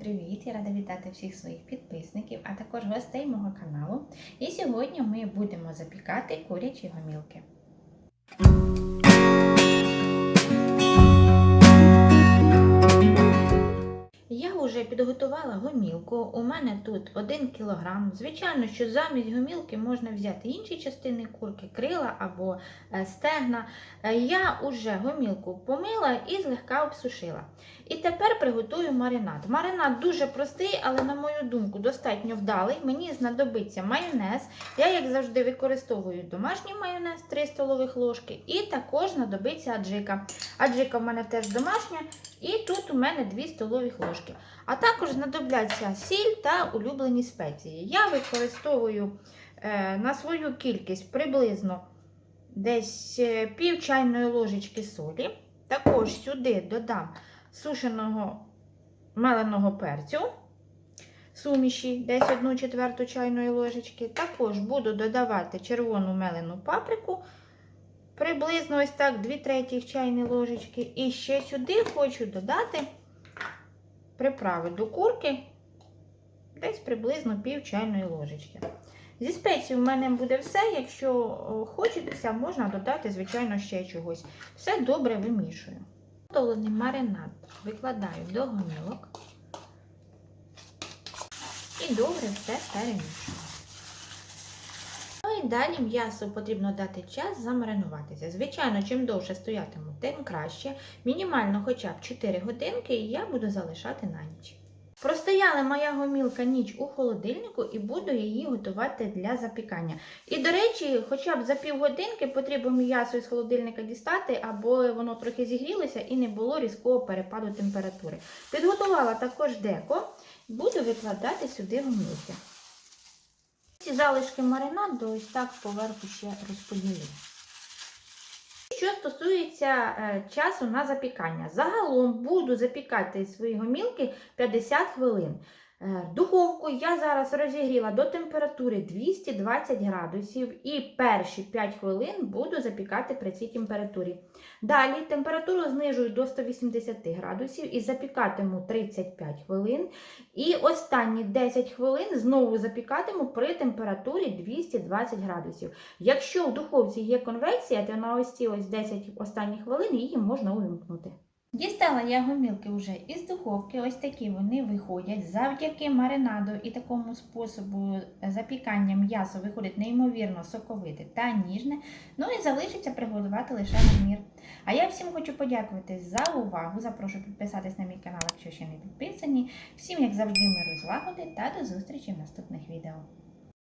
привіт! Я рада вітати всіх своїх підписників, а також гостей мого каналу. І сьогодні ми будемо запікати курячі гомілки. Підготувала гомілку. У мене тут 1 кг. Звичайно, що замість гомілки можна взяти інші частини курки, крила або е, стегна. Е, Я вже гомілку помила і злегка обсушила. І тепер приготую маринад. Маринад дуже простий, але, на мою думку, достатньо вдалий. Мені знадобиться майонез. Я, як завжди, використовую домашній майонез 3 столових ложки. І також знадобиться аджика. Аджика в мене теж домашня. І тут у мене 2 столові ложки. А також знадобляться сіль та улюблені спеції. Я використовую е, на свою кількість приблизно десь е, пів чайної ложечки солі. Також сюди додам сушеного меленого перцю, суміші, десь 1 четверту чайної ложечки. Також буду додавати червону мелену паприку. Приблизно ось так 2 третіх чайної ложечки. І ще сюди хочу додати приправи до курки, десь приблизно пів чайної ложечки. Зі спецій в мене буде все. Якщо о, хочеться, можна додати, звичайно, ще чогось. Все добре вимішую. Готовлений маринад викладаю до гомілок і добре все перемішую. Далі м'ясу потрібно дати час замаринуватися. Звичайно, чим довше стоятиму, тим краще. Мінімально хоча б 4 годинки, і я буду залишати на ніч. Простояла моя гомілка ніч у холодильнику і буду її готувати для запікання. І, до речі, хоча б за півгодинки потрібно м'ясо із холодильника дістати, або воно трохи зігрілося і не було різкого перепаду температури. Підготувала також деко, буду викладати сюди гомілки. Ці залишки маринаду ось так поверху ще розподілю. Що стосується е, часу на запікання, загалом буду запікати свої гомілки 50 хвилин. Е, Духовку я зараз розігріла до температури 220 градусів і перші 5 хвилин буду запікати при цій температурі. Далі температуру знижую до 180 градусів і запікатиму 35 хвилин. І останні 10 хвилин знову запікатиму при температурі 220 градусів. Якщо в духовці є конвекція, то на ось ці ось 10 останніх хвилин її можна увімкнути. Дістала я гомілки вже із духовки, ось такі вони виходять. Завдяки маринаду і такому способу запікання м'ясо виходить неймовірно соковите та ніжне. Ну і залишиться приготувати лише намір. А я всім хочу подякувати за увагу. Запрошую підписатись на мій канал, якщо ще не підписані. Всім, як завжди, миру злагоди та до зустрічі в наступних відео.